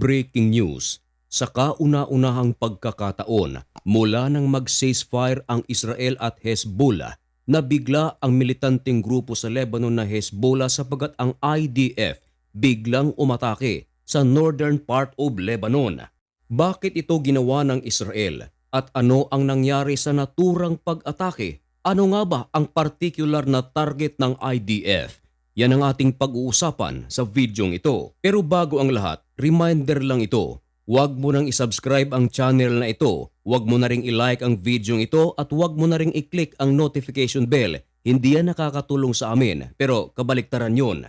Breaking news. Sa kauna-unahang pagkakataon, mula nang mag-ceasefire ang Israel at Hezbollah, nabigla ang militanteng grupo sa Lebanon na Hezbollah sapagat ang IDF biglang umatake sa northern part of Lebanon. Bakit ito ginawa ng Israel? At ano ang nangyari sa naturang pag-atake? Ano nga ba ang particular na target ng IDF? Yan ang ating pag-uusapan sa videong ito. Pero bago ang lahat, reminder lang ito. Huwag mo nang isubscribe ang channel na ito. Huwag mo na ring i-like ang videong ito at huwag mo na ring i-click ang notification bell. Hindi yan nakakatulong sa amin, pero kabaliktaran yun.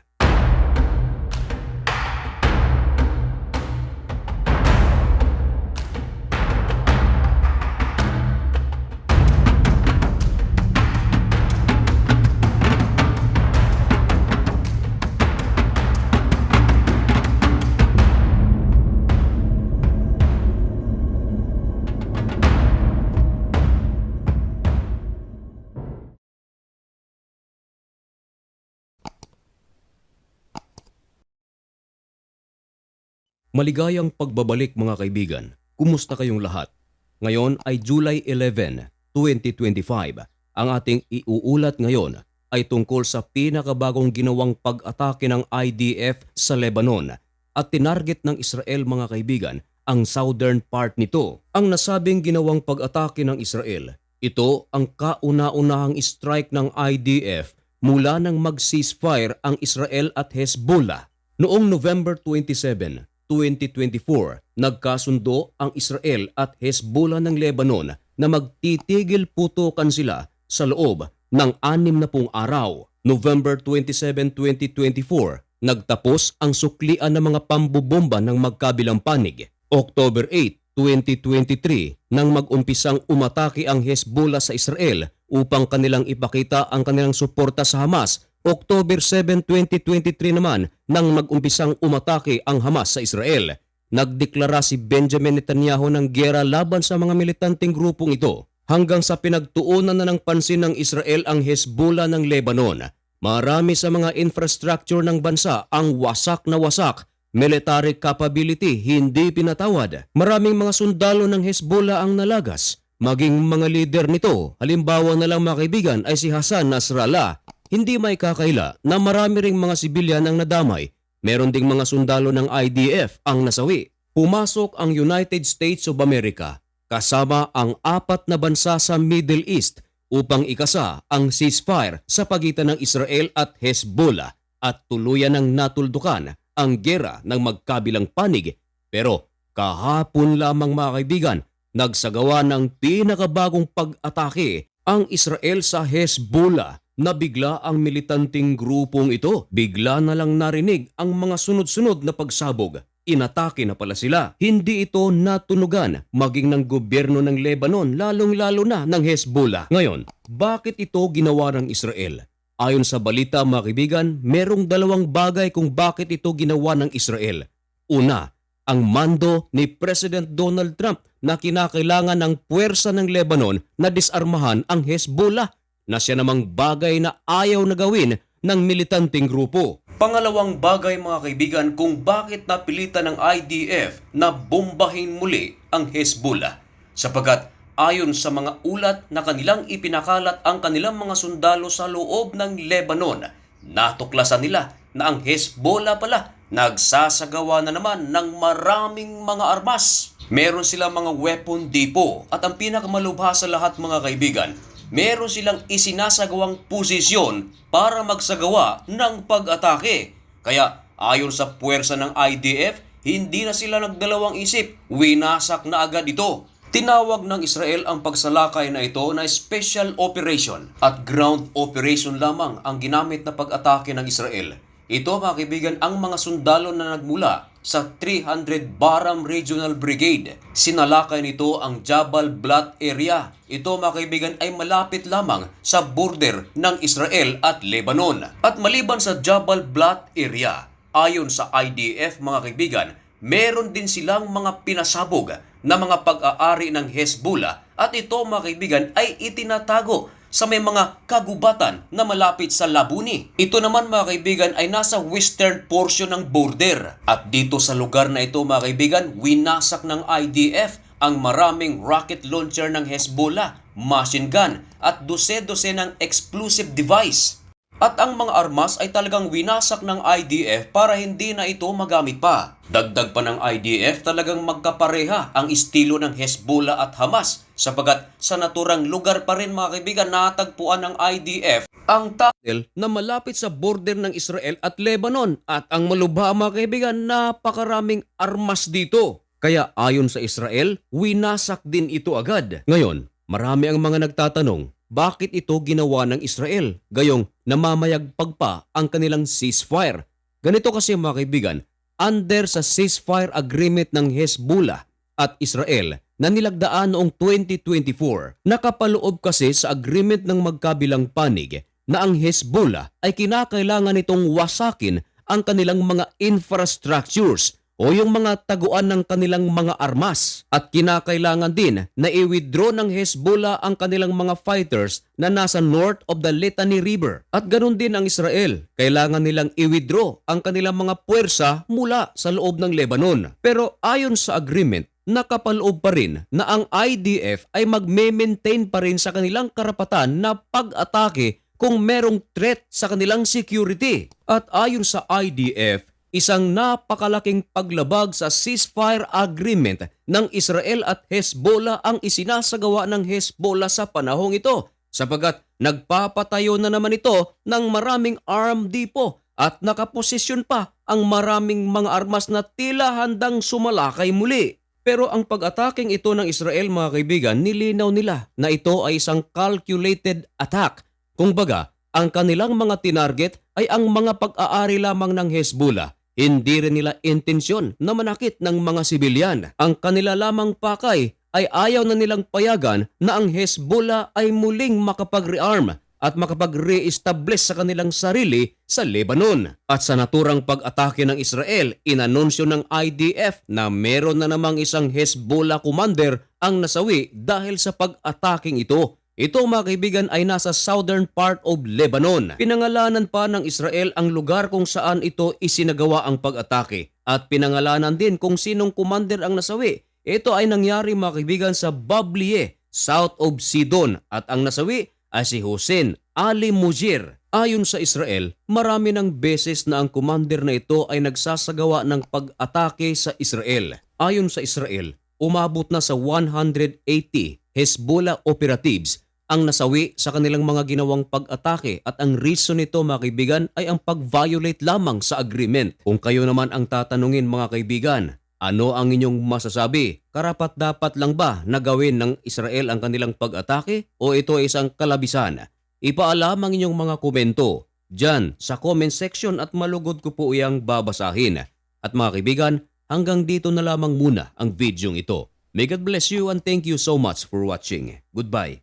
Maligayang pagbabalik mga kaibigan. Kumusta kayong lahat? Ngayon ay July 11, 2025. Ang ating iuulat ngayon ay tungkol sa pinakabagong ginawang pag-atake ng IDF sa Lebanon at tinarget ng Israel mga kaibigan ang southern part nito. Ang nasabing ginawang pag-atake ng Israel, ito ang kauna-unahang strike ng IDF mula nang mag-ceasefire ang Israel at Hezbollah. Noong November 27, 2024, nagkasundo ang Israel at Hezbollah ng Lebanon na magtitigil putukan sila sa loob ng anim na pung araw. November 27, 2024, nagtapos ang suklian ng mga pambubomba ng magkabilang panig. October 8, 2023, nang mag-umpisang umatake ang Hezbollah sa Israel upang kanilang ipakita ang kanilang suporta sa Hamas October 7, 2023 naman nang mag-umpisang umatake ang Hamas sa Israel. Nagdeklara si Benjamin Netanyahu ng gera laban sa mga militanteng grupong ito hanggang sa pinagtuunan na ng pansin ng Israel ang Hezbollah ng Lebanon. Marami sa mga infrastructure ng bansa ang wasak na wasak military capability hindi pinatawad. Maraming mga sundalo ng Hezbollah ang nalagas. Maging mga leader nito, halimbawa na lang mga kaibigan ay si Hassan Nasrallah hindi may kakaila na marami ring mga sibilyan ang nadamay. Meron ding mga sundalo ng IDF ang nasawi. Pumasok ang United States of America kasama ang apat na bansa sa Middle East upang ikasa ang ceasefire sa pagitan ng Israel at Hezbollah at tuluyan ng natuldukan ang gera ng magkabilang panig. Pero kahapon lamang mga kaibigan, nagsagawa ng pinakabagong pag-atake ang Israel sa Hezbollah na bigla ang militanteng grupong ito. Bigla na lang narinig ang mga sunod-sunod na pagsabog. Inatake na pala sila. Hindi ito natunugan maging ng gobyerno ng Lebanon lalong-lalo na ng Hezbollah. Ngayon, bakit ito ginawa ng Israel? Ayon sa balita mga kaibigan, merong dalawang bagay kung bakit ito ginawa ng Israel. Una, ang mando ni President Donald Trump na kinakailangan ng puwersa ng Lebanon na disarmahan ang Hezbollah na siya namang bagay na ayaw na gawin ng militanteng grupo. Pangalawang bagay mga kaibigan kung bakit napilitan ng IDF na bombahin muli ang Hezbollah. Sapagat ayon sa mga ulat na kanilang ipinakalat ang kanilang mga sundalo sa loob ng Lebanon, natuklasan nila na ang Hezbollah pala nagsasagawa na naman ng maraming mga armas. Meron silang mga weapon depot at ang pinakamalubha sa lahat mga kaibigan, meron silang isinasagawang posisyon para magsagawa ng pag-atake. Kaya ayon sa puwersa ng IDF, hindi na sila nagdalawang isip, winasak na agad ito. Tinawag ng Israel ang pagsalakay na ito na special operation at ground operation lamang ang ginamit na pag-atake ng Israel. Ito mga kaibigan ang mga sundalo na nagmula sa 300 Baram Regional Brigade. Sinalakay nito ang Jabal Blat area. Ito mga kaibigan ay malapit lamang sa border ng Israel at Lebanon. At maliban sa Jabal Blat area, ayon sa IDF mga kaibigan, meron din silang mga pinasabog na mga pag-aari ng Hezbollah at ito mga kaibigan ay itinatago sa may mga kagubatan na malapit sa Labuni. Ito naman mga kaibigan ay nasa western portion ng border. At dito sa lugar na ito mga kaibigan, winasak ng IDF ang maraming rocket launcher ng Hezbollah, machine gun at dose-dose ng explosive device. At ang mga armas ay talagang winasak ng IDF para hindi na ito magamit pa. Dagdag pa ng IDF talagang magkapareha ang estilo ng Hezbollah at Hamas sapagat sa naturang lugar pa rin mga kaibigan natagpuan ng IDF ang tunnel na malapit sa border ng Israel at Lebanon at ang malubha mga kaibigan napakaraming armas dito. Kaya ayon sa Israel, winasak din ito agad. Ngayon, marami ang mga nagtatanong, bakit ito ginawa ng Israel? Gayong namamayagpag pa ang kanilang ceasefire. Ganito kasi mga kaibigan, under sa ceasefire agreement ng Hezbollah at Israel na nilagdaan noong 2024, nakapaloob kasi sa agreement ng magkabilang panig na ang Hezbollah ay kinakailangan nitong wasakin ang kanilang mga infrastructures o yung mga taguan ng kanilang mga armas at kinakailangan din na i-withdraw ng Hezbollah ang kanilang mga fighters na nasa north of the Litani River. At ganun din ang Israel. Kailangan nilang i-withdraw ang kanilang mga puwersa mula sa loob ng Lebanon. Pero ayon sa agreement, nakapaloob pa rin na ang IDF ay magme-maintain pa rin sa kanilang karapatan na pag-atake kung merong threat sa kanilang security. At ayon sa IDF, isang napakalaking paglabag sa ceasefire agreement ng Israel at Hezbollah ang isinasagawa ng Hezbollah sa panahong ito sapagat nagpapatayo na naman ito ng maraming arm depot at nakaposisyon pa ang maraming mga armas na tila handang sumalakay muli. Pero ang pag-ataking ito ng Israel mga kaibigan, nilinaw nila na ito ay isang calculated attack. Kung baga, ang kanilang mga tinarget ay ang mga pag-aari lamang ng Hezbollah. Hindi rin nila intensyon na manakit ng mga sibilyan. Ang kanila lamang pakay ay ayaw na nilang payagan na ang Hezbollah ay muling makapag-rearm at makapag-re-establish sa kanilang sarili sa Lebanon. At sa naturang pag-atake ng Israel, inanunsyo ng IDF na meron na namang isang Hezbollah commander ang nasawi dahil sa pag-ataking ito. Ito mga kaibigan ay nasa southern part of Lebanon. Pinangalanan pa ng Israel ang lugar kung saan ito isinagawa ang pag-atake at pinangalanan din kung sinong commander ang nasawi. Ito ay nangyari mga kaibigan sa Bablie, south of Sidon at ang nasawi ay si Hussein Ali Mujir. Ayon sa Israel, marami ng beses na ang commander na ito ay nagsasagawa ng pag-atake sa Israel. Ayon sa Israel, umabot na sa 180 Hezbollah operatives ang nasawi sa kanilang mga ginawang pag-atake at ang reason nito mga kaibigan ay ang pag-violate lamang sa agreement. Kung kayo naman ang tatanungin mga kaibigan, ano ang inyong masasabi? Karapat dapat lang ba na gawin ng Israel ang kanilang pag-atake o ito ay isang kalabisan? Ipaalam ang inyong mga komento dyan sa comment section at malugod ko po iyang babasahin. At mga kaibigan, hanggang dito na lamang muna ang videong ito. May God bless you and thank you so much for watching. Goodbye.